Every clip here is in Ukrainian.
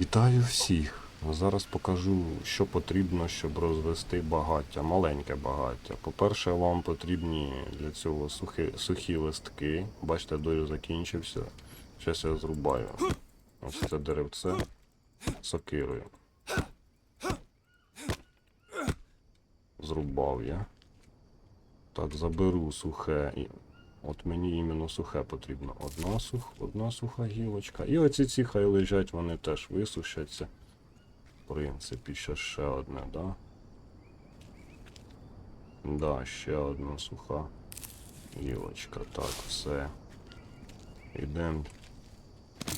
Вітаю всіх! Зараз покажу, що потрібно, щоб розвести багаття, маленьке багаття. По-перше, вам потрібні для цього сухі, сухі листки. Бачите, дою закінчився. Зараз я зрубаю. Ось це деревце сокирою. Зрубав я. Так, заберу сухе. От мені іменно сухе потрібно. Одна, сух, одна суха гілочка. І оці ці хай лежать, вони теж висушаться. В принципі, ще ще одне, да? Да, ще одна суха гілочка. Так, все. Йдемо.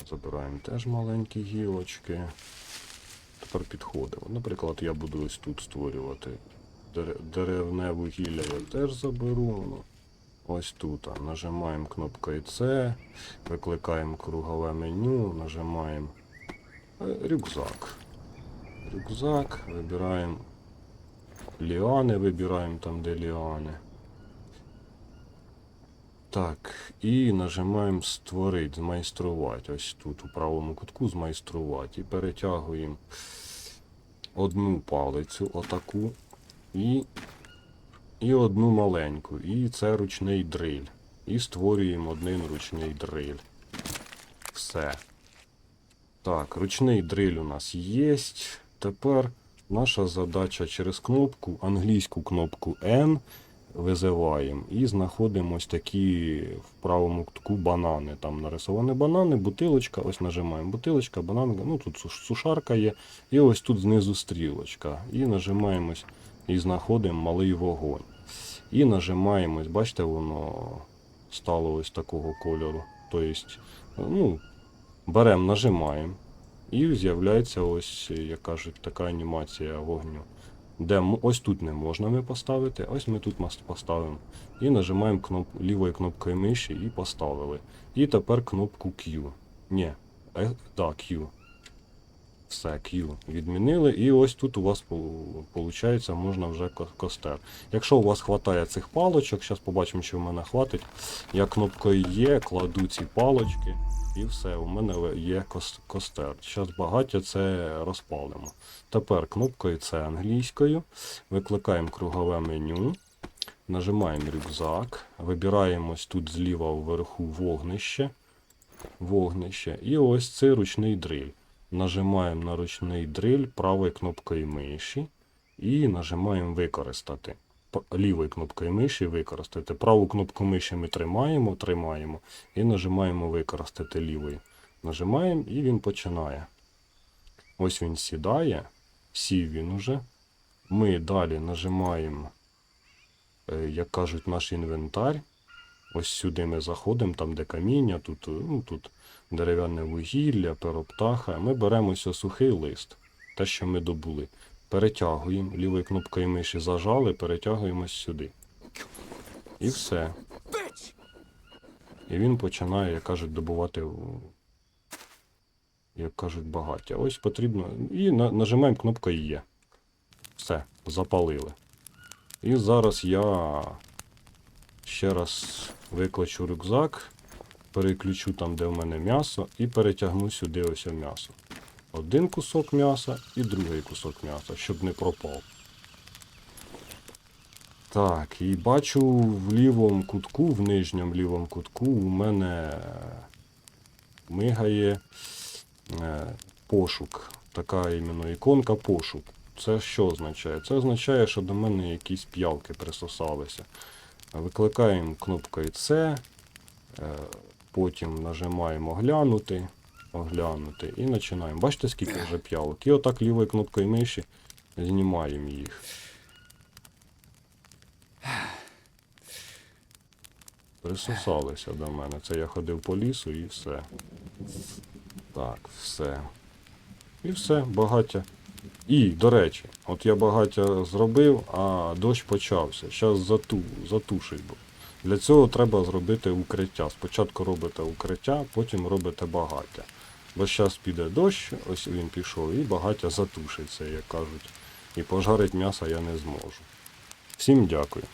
Забираємо теж маленькі гілочки. Тепер підходимо. Наприклад, я буду ось тут створювати дере- деревне вугілля я теж заберу. Ось тут. Нажимаємо кнопкою С, викликаємо кругове меню, нажимаємо е, рюкзак. Рюкзак, вибираємо ліани, вибираємо там, де ліани. Так, і нажимаємо створити, змайструвати. Ось тут у правому кутку змайструвати. І перетягуємо одну палицю, отаку, і, і одну маленьку. І це ручний дриль. І створюємо один ручний дриль. Все. Так, ручний дриль у нас є. Тепер наша задача через кнопку, англійську кнопку N визиваємо і знаходимо ось такі в правому кутку банани. Там нарисовані банани, бутилочка, ось нажимаємо бутилочка, бананка, ну тут сушарка є, і ось тут знизу стрілочка. І нажимаємо ось і знаходимо малий вогонь. І нажимаємо, бачите, воно стало ось такого кольору. Тобто, ну, беремо, нажимаємо. І з'являється ось, як кажуть, така анімація вогню. Де ось тут не можна ми поставити, ось ми тут поставимо. І нажимаємо кноп... лівою кнопкою миші і поставили. І тепер кнопку Q. Ні, е, да, Q. Все, Q. Відмінили. І ось тут у вас виходить, можна вже костер. Якщо у вас вистачає цих палочок, зараз побачимо, чи в мене хватить. Я кнопкою Є, кладу ці палочки. І все, у мене є костер. Зараз багаття це розпалимо. Тепер кнопкою це англійською. Викликаємо кругове меню. Нажимаємо рюкзак. Вибираємо ось тут зліва вверху вогнище. Вогнище. І ось цей ручний дриль. Нажимаємо на ручний дриль правою кнопкою миші і нажимаємо використати. Лівою кнопкою миші використати. Праву кнопку миші ми тримаємо, тримаємо і нажимаємо використати лівою. Нажимаємо і він починає. Ось він сідає, сів він уже. Ми далі нажимаємо, е, як кажуть, наш інвентар. Ось сюди ми заходимо, там де каміння, тут, ну, тут дерев'яне вугілля, перо птаха. Ми беремо сухий лист, те, що ми добули. Перетягуємо, лівою кнопкою миші зажали, перетягуємось сюди. І все. І він починає, як кажуть, добувати, як кажуть, багаття. Ось потрібно. І на, нажимаємо кнопку Є. Все, запалили. І зараз я ще раз викличу рюкзак, переключу там, де в мене м'ясо, і перетягну сюди ось м'ясо. Один кусок м'яса і другий кусок м'яса, щоб не пропав. Так, і бачу в лівому кутку, в нижньому лівому кутку у мене мигає е, пошук. Така іменно іконка пошук. Це що означає? Це означає, що до мене якісь п'явки присосалися. Викликаємо кнопкою С, е, потім нажимаємо оглянути, оглянути і починаємо. Бачите, скільки вже п'явок? І отак лівою кнопкою миші знімаємо їх. Присосалися до мене. Це я ходив по лісу і все. Так, все. І все, багаття. І, до речі, от я багаття зробив, а дощ почався. Зараз зату, затушить. Для цього треба зробити укриття. Спочатку робите укриття, потім робите багаття. Бо зараз піде дощ, ось він пішов, і багаття затушиться, як кажуть. І пожарить м'ясо я не зможу. Всім дякую.